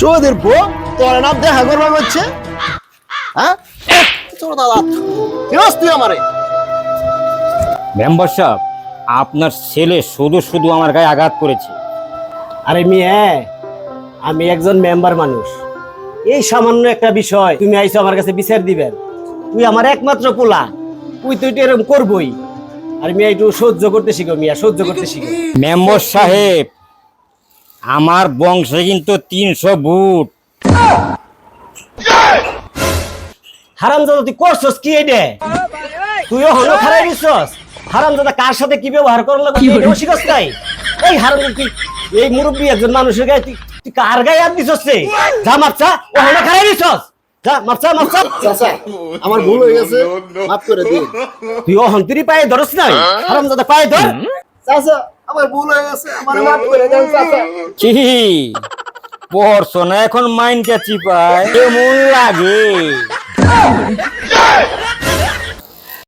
চোদের পো তোর নাম দেখা করবা হচ্ছে? হ্যাঁ? তোর দাদা তুই আমারে? মেম্বার সাহেব আপনার ছেলে শুধু শুধু আমার গায়ে আঘাত করেছে। আরে মেয়ে আমি একজন মেম্বার মানুষ। এই সামান্য একটা বিষয় তুমি আইছো আমার কাছে বিচার দিবেন। তুই আমার একমাত্র পোলা তুই তো এটা এরকম করবই। আর মিয়া একটু সহ্য করতে শিখো মিয়া সহ্য করতে শিখো। মেম্বার সাহেব আমার বংশে কিন্তু তিনশো বুট হারাম দাদা তুই করছস কি এটা তুইও হলো খারাই দিছস হারাম দাদা কার সাথে কি ব্যবহার এটাও শিখস নাই এই হারাম তুই এই মুরব্বী একজন মানুষের গায়ে তুই তুই কার গায়ে হাত দিছস রে যা মারছা ও হলো খারাই দিছস যা মারছা মারছা আমার ভুল হয়ে গেছে মাফ করে দিন তুই ও হন্তুরি পায়ে ধরস নাই হারাম দাদা পায়ে ধর চাচা আমার ভুল হয়ে গেছে আমার মাফ করে দেন চাচা। কি? পড়ছো না এখন মাইন্ডটা চিপায়। কেমন লাগে।